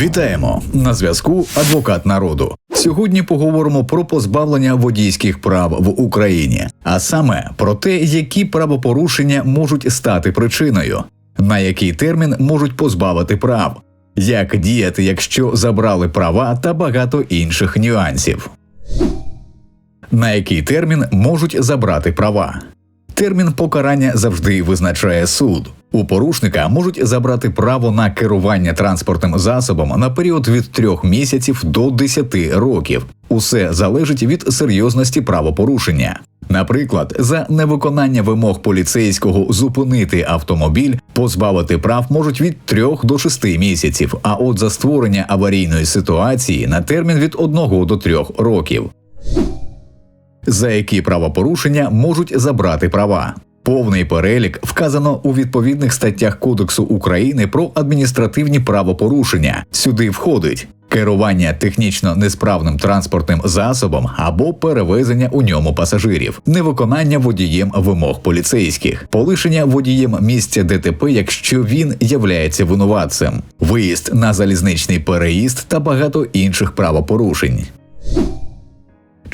Вітаємо на зв'язку. Адвокат народу. Сьогодні поговоримо про позбавлення водійських прав в Україні, а саме про те, які правопорушення можуть стати причиною, на який термін можуть позбавити прав, як діяти, якщо забрали права та багато інших нюансів. На який термін можуть забрати права? Термін покарання завжди визначає суд. У порушника можуть забрати право на керування транспортним засобом на період від 3 місяців до 10 років. Усе залежить від серйозності правопорушення. Наприклад, за невиконання вимог поліцейського зупинити автомобіль, позбавити прав можуть від 3 до 6 місяців, а от за створення аварійної ситуації на термін від 1 до 3 років за які правопорушення можуть забрати права. Повний перелік вказано у відповідних статтях Кодексу України про адміністративні правопорушення. Сюди входить керування технічно несправним транспортним засобом або перевезення у ньому пасажирів, невиконання водієм вимог поліцейських, полишення водієм місця ДТП, якщо він являється винуватцем, виїзд на залізничний переїзд та багато інших правопорушень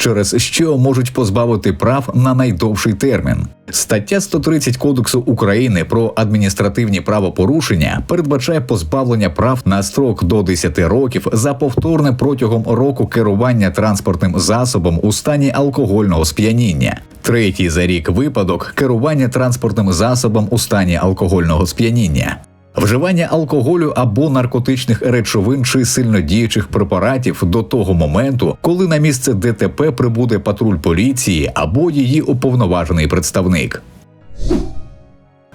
через що можуть позбавити прав на найдовший термін. Стаття 130 Кодексу України про адміністративні правопорушення передбачає позбавлення прав на строк до 10 років за повторне протягом року керування транспортним засобом у стані алкогольного сп'яніння. Третій за рік випадок керування транспортним засобом у стані алкогольного сп'яніння. Вживання алкоголю або наркотичних речовин чи сильнодіючих препаратів до того моменту, коли на місце ДТП прибуде патруль поліції або її уповноважений представник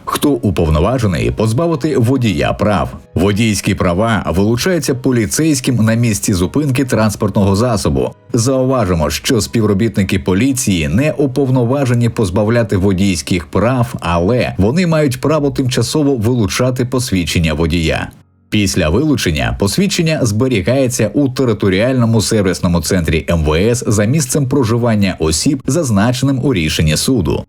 хто уповноважений позбавити водія прав. Водійські права вилучаються поліцейським на місці зупинки транспортного засобу. Зауважимо, що співробітники поліції не уповноважені позбавляти водійських прав, але вони мають право тимчасово вилучати посвідчення водія. Після вилучення посвідчення зберігається у територіальному сервісному центрі МВС за місцем проживання осіб, зазначеним у рішенні суду.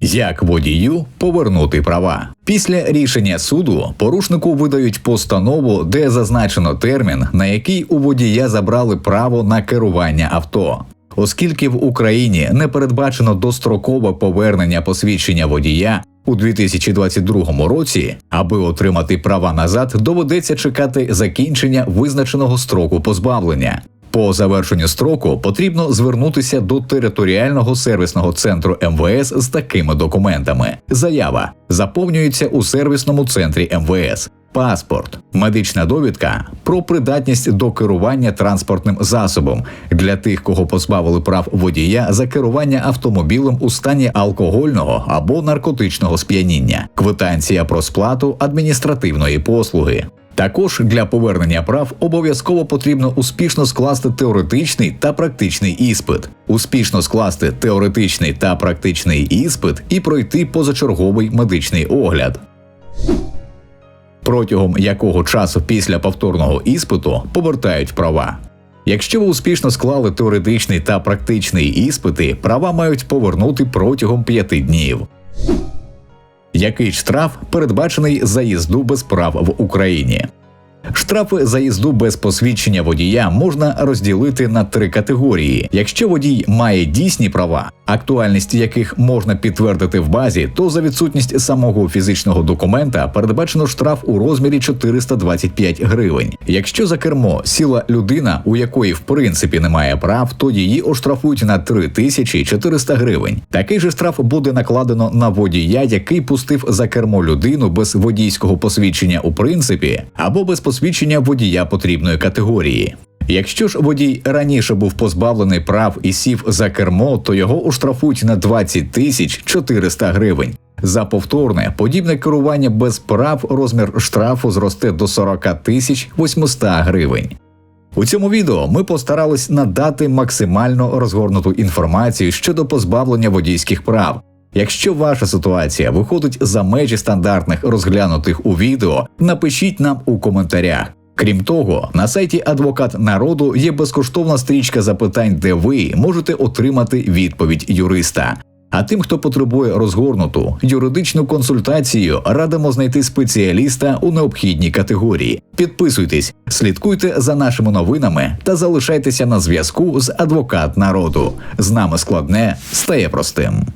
Як водію повернути права після рішення суду порушнику видають постанову, де зазначено термін, на який у водія забрали право на керування авто. Оскільки в Україні не передбачено дострокове повернення посвідчення водія у 2022 році, аби отримати права назад, доведеться чекати закінчення визначеного строку позбавлення. По завершенню строку потрібно звернутися до територіального сервісного центру МВС з такими документами. Заява заповнюється у сервісному центрі МВС. Паспорт, медична довідка про придатність до керування транспортним засобом для тих, кого позбавили прав водія за керування автомобілем у стані алкогольного або наркотичного сп'яніння, квитанція про сплату адміністративної послуги. Також для повернення прав обов'язково потрібно успішно скласти теоретичний та практичний іспит, успішно скласти теоретичний та практичний іспит і пройти позачерговий медичний огляд. Протягом якого часу після повторного іспиту повертають права. Якщо ви успішно склали теоретичний та практичний іспити, права мають повернути протягом п'яти днів який штраф передбачений за їзду без прав в Україні. Штрафи за їзду без посвідчення водія можна розділити на три категорії. Якщо водій має дійсні права, актуальність яких можна підтвердити в базі, то за відсутність самого фізичного документа передбачено штраф у розмірі 425 гривень. Якщо за кермо сіла людина, у якої в принципі немає прав, то її оштрафують на 3400 гривень. Такий же штраф буде накладено на водія, який пустив за кермо людину без водійського посвідчення у принципі або без посвідчення водія потрібної категорії. Якщо ж водій раніше був позбавлений прав і сів за кермо, то його оштрафують на 20 тисяч 400 гривень. За повторне подібне керування без прав розмір штрафу зросте до 40 тисяч 800 гривень. У цьому відео ми постарались надати максимально розгорнуту інформацію щодо позбавлення водійських прав. Якщо ваша ситуація виходить за межі стандартних розглянутих у відео, напишіть нам у коментарях. Крім того, на сайті Адвокат народу є безкоштовна стрічка запитань, де ви можете отримати відповідь юриста. А тим, хто потребує розгорнуту юридичну консультацію, радимо знайти спеціаліста у необхідній категорії. Підписуйтесь, слідкуйте за нашими новинами та залишайтеся на зв'язку з адвокат народу. З нами складне стає простим.